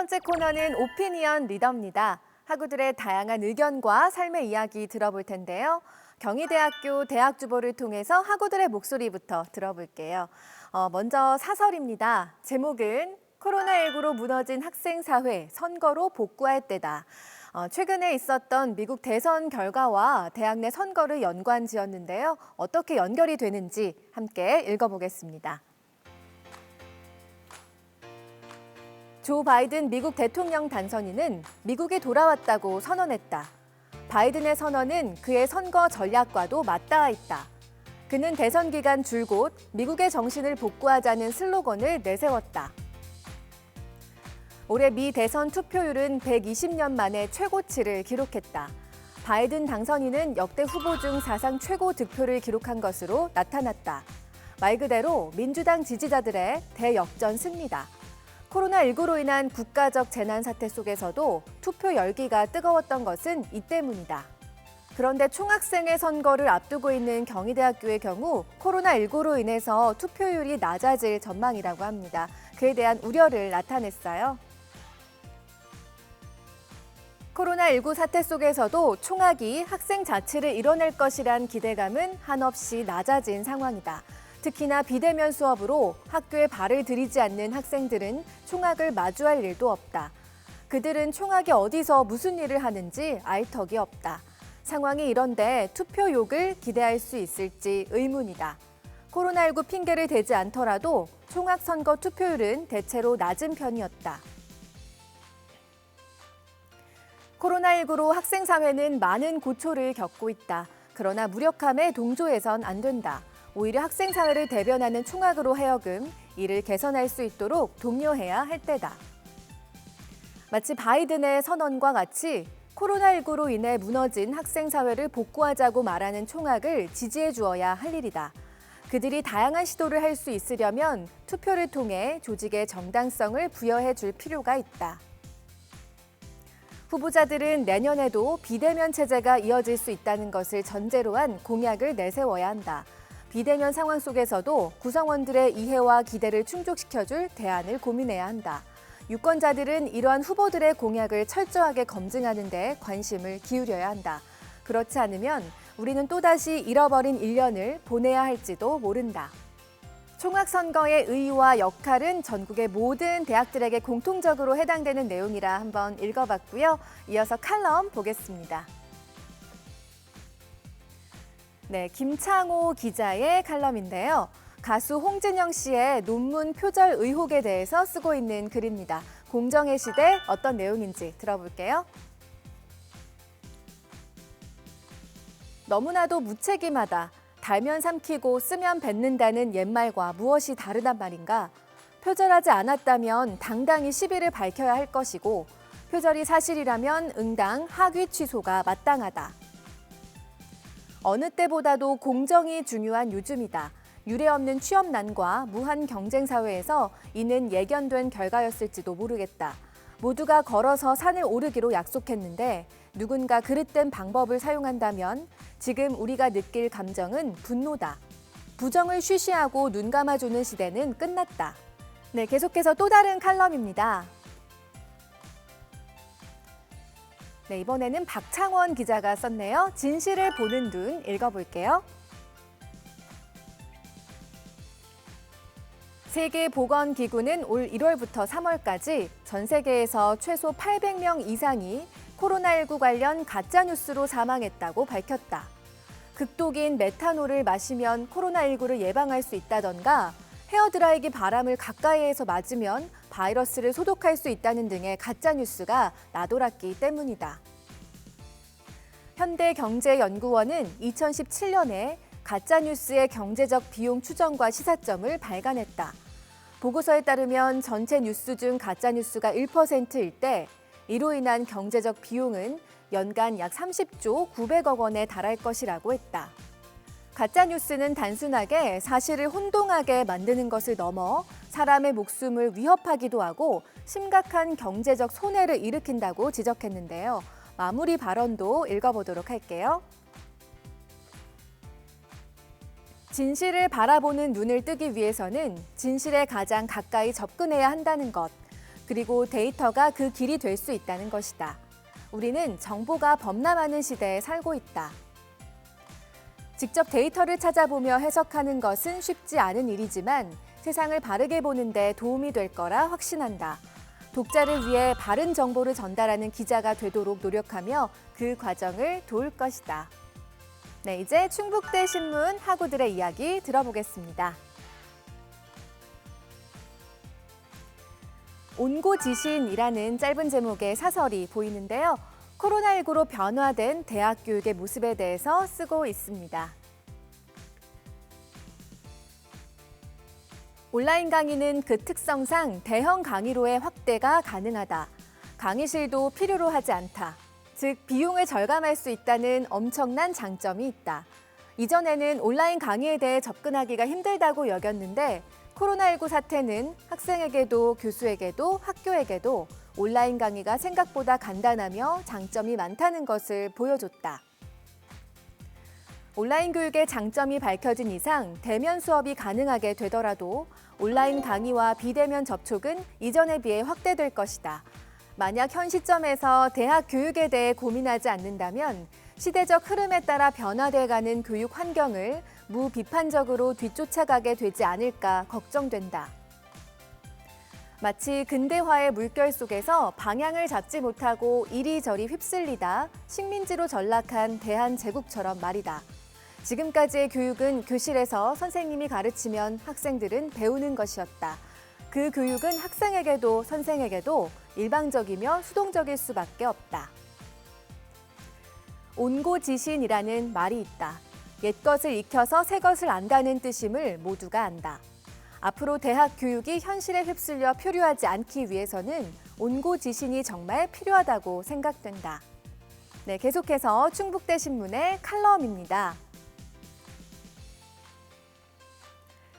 번째 코너는 오피니언 리더입니다. 학우들의 다양한 의견과 삶의 이야기 들어볼 텐데요. 경희대학교 대학주보를 통해서 학우들의 목소리부터 들어볼게요. 어, 먼저 사설입니다. 제목은 코로나19로 무너진 학생 사회 선거로 복구할 때다. 어, 최근에 있었던 미국 대선 결과와 대학 내 선거를 연관 지었는데요. 어떻게 연결이 되는지 함께 읽어보겠습니다. 조 바이든 미국 대통령 당선인은 미국에 돌아왔다고 선언했다. 바이든의 선언은 그의 선거 전략과도 맞닿아 있다. 그는 대선 기간 줄곧 미국의 정신을 복구하자는 슬로건을 내세웠다. 올해 미 대선 투표율은 120년 만에 최고치를 기록했다. 바이든 당선인은 역대 후보 중 사상 최고 득표를 기록한 것으로 나타났다. 말 그대로 민주당 지지자들의 대역전 승리다. 코로나19로 인한 국가적 재난 사태 속에서도 투표 열기가 뜨거웠던 것은 이 때문이다. 그런데 총학생회 선거를 앞두고 있는 경희대학교의 경우 코로나19로 인해서 투표율이 낮아질 전망이라고 합니다. 그에 대한 우려를 나타냈어요. 코로나19 사태 속에서도 총학이 학생 자치를 이뤄낼 것이란 기대감은 한없이 낮아진 상황이다. 특히나 비대면 수업으로 학교에 발을 들이지 않는 학생들은 총학을 마주할 일도 없다. 그들은 총학이 어디서 무슨 일을 하는지 알 턱이 없다. 상황이 이런데 투표 욕을 기대할 수 있을지 의문이다. 코로나19 핑계를 대지 않더라도 총학 선거 투표율은 대체로 낮은 편이었다. 코로나19로 학생 사회는 많은 고초를 겪고 있다. 그러나 무력함에 동조해선 안 된다. 오히려 학생 사회를 대변하는 총학으로 하여금 이를 개선할 수 있도록 독려해야 할 때다. 마치 바이든의 선언과 같이 코로나19로 인해 무너진 학생 사회를 복구하자고 말하는 총학을 지지해 주어야 할 일이다. 그들이 다양한 시도를 할 수 있으려면 투표를 통해 조직의 정당성을 부여해 줄 필요가 있다. 후보자들은 내년에도 비대면 체제가 이어질 수 있다는 것을 전제로 한 공약을 내세워야 한다. 비대면 상황 속에서도 구성원들의 이해와 기대를 충족시켜줄 대안을 고민해야 한다. 유권자들은 이러한 후보들의 공약을 철저하게 검증하는 데 관심을 기울여야 한다. 그렇지 않으면 우리는 또다시 잃어버린 1년을 보내야 할지도 모른다. 총학선거의 의의와 역할은 전국의 모든 대학들에게 공통적으로 해당되는 내용이라 한번 읽어봤고요. 이어서 칼럼 보겠습니다. 네, 김창호 기자의 칼럼인데요. 가수 홍진영 씨의 논문 표절 의혹에 대해서 쓰고 있는 글입니다. 공정의 시대 어떤 내용인지 들어볼게요. 너무나도 무책임하다. 달면 삼키고 쓰면 뱉는다는 옛말과 무엇이 다르단 말인가? 표절하지 않았다면 당당히 시비를 밝혀야 할 것이고 표절이 사실이라면 응당 학위 취소가 마땅하다. 어느 때보다도 공정이 중요한 요즘이다. 유례 없는 취업난과 무한 경쟁 사회에서 이는 예견된 결과였을지도 모르겠다. 모두가 걸어서 산을 오르기로 약속했는데 누군가 그릇된 방법을 사용한다면 지금 우리가 느낄 감정은 분노다. 부정을 쉬쉬하고 눈 감아주는 시대는 끝났다. 네, 계속해서 또 다른 칼럼입니다. 네, 이번에는 박창원 기자가 썼네요. 진실을 보는 눈 읽어볼게요. 세계보건기구는 올 1월부터 3월까지 전 세계에서 최소 800명 이상이 코로나19 관련 가짜뉴스로 사망했다고 밝혔다. 극독인 메탄올을 마시면 코로나19를 예방할 수 있다던가 헤어드라이기 바람을 가까이에서 맞으면 바이러스를 소독할 수 있다는 등의 가짜 뉴스가 나돌았기 때문이다. 현대경제연구원은 2017년에 가짜뉴스의 경제적 비용 추정과 시사점을 발간했다. 보고서에 따르면 전체 뉴스 중 가짜뉴스가 1%일 때 이로 인한 경제적 비용은 연간 약 30조 900억 원에 달할 것이라고 했다. 가짜 뉴스는 단순하게 사실을 혼동하게 만드는 것을 넘어 사람의 목숨을 위협하기도 하고 심각한 경제적 손해를 일으킨다고 지적했는데요. 마무리 발언도 읽어보도록 할게요. 진실을 바라보는 눈을 뜨기 위해서는 진실에 가장 가까이 접근해야 한다는 것. 그리고 데이터가 그 길이 될 수 있다는 것이다. 우리는 정보가 범람하는 시대에 살고 있다. 직접 데이터를 찾아보며 해석하는 것은 쉽지 않은 일이지만 세상을 바르게 보는데 도움이 될 거라 확신한다. 독자를 위해 바른 정보를 전달하는 기자가 되도록 노력하며 그 과정을 도울 것이다. 네, 이제 충북대 신문 학우들의 이야기 들어보겠습니다. 온고지신이라는 짧은 제목의 사설이 보이는데요. 코로나19로 변화된 대학 교육의 모습에 대해서 쓰고 있습니다. 온라인 강의는 그 특성상 대형 강의로의 확대가 가능하다. 강의실도 필요로 하지 않다. 즉, 비용을 절감할 수 있다는 엄청난 장점이 있다. 이전에는 온라인 강의에 대해 접근하기가 힘들다고 여겼는데 코로나19 사태는 학생에게도 교수에게도 학교에게도 온라인 강의가 생각보다 간단하며 장점이 많다는 것을 보여줬다. 온라인 교육의 장점이 밝혀진 이상 대면 수업이 가능하게 되더라도 온라인 강의와 비대면 접촉은 이전에 비해 확대될 것이다. 만약 현 시점에서 대학 교육에 대해 고민하지 않는다면 시대적 흐름에 따라 변화돼가는 교육 환경을 무비판적으로 뒤쫓아가게 되지 않을까 걱정된다. 마치 근대화의 물결 속에서 방향을 잡지 못하고 이리저리 휩쓸리다 식민지로 전락한 대한제국처럼 말이다. 지금까지의 교육은 교실에서 선생님이 가르치면 학생들은 배우는 것이었다. 그 교육은 학생에게도 선생에게도 일방적이며 수동적일 수밖에 없다. 온고지신이라는 말이 있다. 옛것을 익혀서 새것을 안다는 뜻임을 모두가 안다. 앞으로 대학 교육이 현실에 휩쓸려 표류하지 않기 위해서는 온고지신이 정말 필요하다고 생각된다. 네, 계속해서 충북대 신문의 칼럼입니다.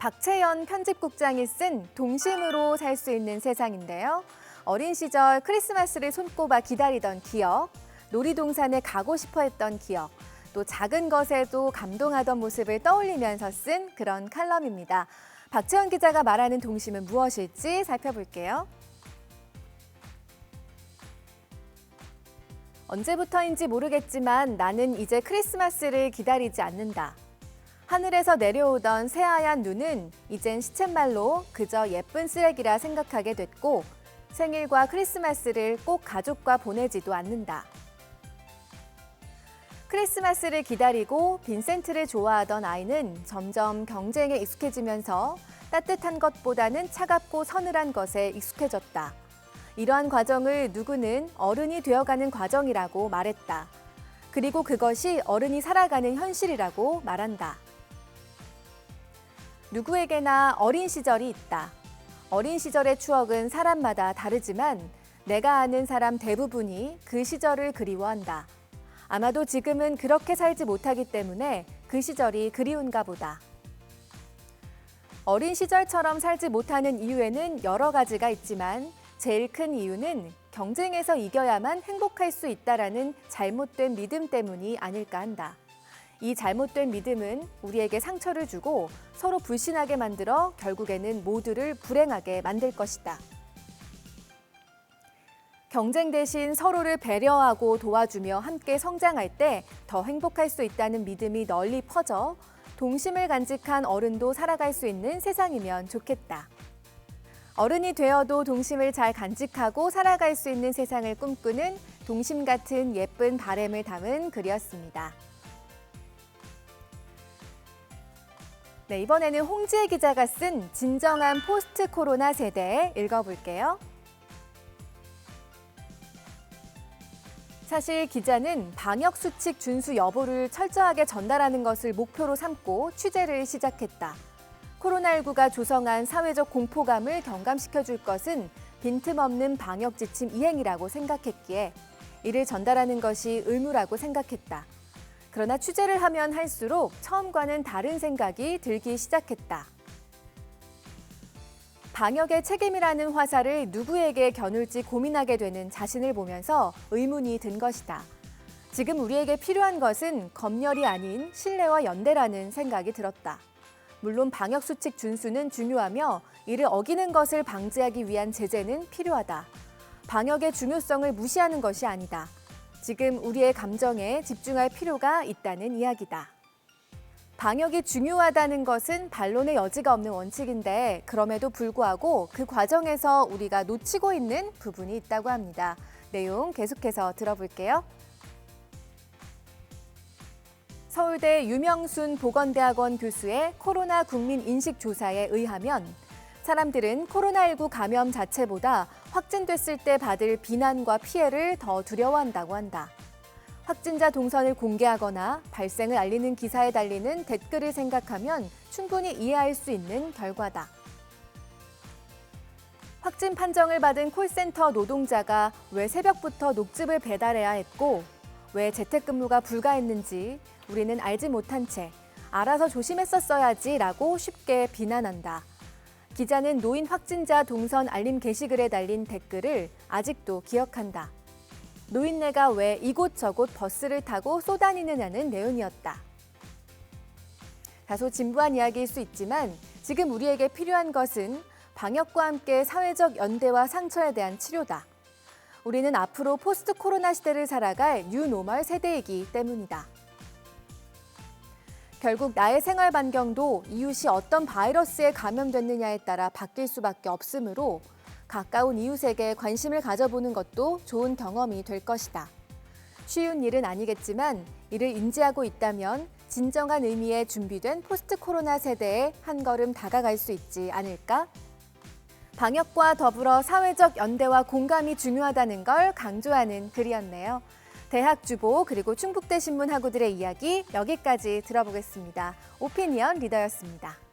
박채연 편집국장이 쓴 동심으로 살 수 있는 세상인데요. 어린 시절 크리스마스를 손꼽아 기다리던 기억, 놀이동산에 가고 싶어 했던 기억, 또 작은 것에도 감동하던 모습을 떠올리면서 쓴 그런 칼럼입니다. 박채원 기자가 말하는 동심은 무엇일지 살펴볼게요. 언제부터인지 모르겠지만 나는 이제 크리스마스를 기다리지 않는다. 하늘에서 내려오던 새하얀 눈은 이젠 시쳇말로 그저 예쁜 쓰레기라 생각하게 됐고 생일과 크리스마스를 꼭 가족과 보내지도 않는다. 크리스마스를 기다리고 빈센트를 좋아하던 아이는 점점 경쟁에 익숙해지면서 따뜻한 것보다는 차갑고 서늘한 것에 익숙해졌다. 이러한 과정을 누구는 어른이 되어가는 과정이라고 말했다. 그리고 그것이 어른이 살아가는 현실이라고 말한다. 누구에게나 어린 시절이 있다. 어린 시절의 추억은 사람마다 다르지만 내가 아는 사람 대부분이 그 시절을 그리워한다. 아마도 지금은 그렇게 살지 못하기 때문에 그 시절이 그리운가 보다. 어린 시절처럼 살지 못하는 이유에는 여러 가지가 있지만 제일 큰 이유는 경쟁에서 이겨야만 행복할 수 있다라는 잘못된 믿음 때문이 아닐까 한다. 이 잘못된 믿음은 우리에게 상처를 주고 서로 불신하게 만들어 결국에는 모두를 불행하게 만들 것이다. 경쟁 대신 서로를 배려하고 도와주며 함께 성장할 때 더 행복할 수 있다는 믿음이 널리 퍼져 동심을 간직한 어른도 살아갈 수 있는 세상이면 좋겠다. 어른이 되어도 동심을 잘 간직하고 살아갈 수 있는 세상을 꿈꾸는 동심 같은 예쁜 바램을 담은 글이었습니다. 네, 이번에는 홍지혜 기자가 쓴 진정한 포스트 코로나 세대 읽어볼게요. 사실 기자는 방역 수칙 준수 여부를 철저하게 전달하는 것을 목표로 삼고 취재를 시작했다. 코로나19가 조성한 사회적 공포감을 경감시켜 줄 것은 빈틈없는 방역 지침 이행이라고 생각했기에 이를 전달하는 것이 의무라고 생각했다. 그러나 취재를 하면 할수록 처음과는 다른 생각이 들기 시작했다. 방역의 책임이라는 화살을 누구에게 겨눌지 고민하게 되는 자신을 보면서 의문이 든 것이다. 지금 우리에게 필요한 것은 검열이 아닌 신뢰와 연대라는 생각이 들었다. 물론 방역 수칙 준수는 중요하며 이를 어기는 것을 방지하기 위한 제재는 필요하다. 방역의 중요성을 무시하는 것이 아니다. 지금 우리의 감정에 집중할 필요가 있다는 이야기다. 방역이 중요하다는 것은 반론의 여지가 없는 원칙인데 그럼에도 불구하고 그 과정에서 우리가 놓치고 있는 부분이 있다고 합니다. 내용 계속해서 들어볼게요. 서울대 유명순 보건대학원 교수의 코로나 국민 인식 조사에 의하면 사람들은 코로나19 감염 자체보다 확진됐을 때 받을 비난과 피해를 더 두려워한다고 한다. 확진자 동선을 공개하거나 발생을 알리는 기사에 달리는 댓글을 생각하면 충분히 이해할 수 있는 결과다. 확진 판정을 받은 콜센터 노동자가 왜 새벽부터 녹즙을 배달해야 했고 왜 재택근무가 불가했는지 우리는 알지 못한 채 알아서 조심했었어야지라고 쉽게 비난한다. 기자는 노인 확진자 동선 알림 게시글에 달린 댓글을 아직도 기억한다. 노인네가 왜 이곳저곳 버스를 타고 쏘다니느냐는 내용이었다. 다소 진부한 이야기일 수 있지만 지금 우리에게 필요한 것은 방역과 함께 사회적 연대와 상처에 대한 치료다. 우리는 앞으로 포스트 코로나 시대를 살아갈 뉴노멀 세대이기 때문이다. 결국 나의 생활 반경도 이웃이 어떤 바이러스에 감염됐느냐에 따라 바뀔 수밖에 없으므로 가까운 이웃에게 관심을 가져보는 것도 좋은 경험이 될 것이다. 쉬운 일은 아니겠지만 이를 인지하고 있다면 진정한 의미의 준비된 포스트 코로나 세대에 한 걸음 다가갈 수 있지 않을까? 방역과 더불어 사회적 연대와 공감이 중요하다는 걸 강조하는 글이었네요. 대학 주보 그리고 충북대 신문 학우들의 이야기 여기까지 들어보겠습니다. 오피니언 리더였습니다.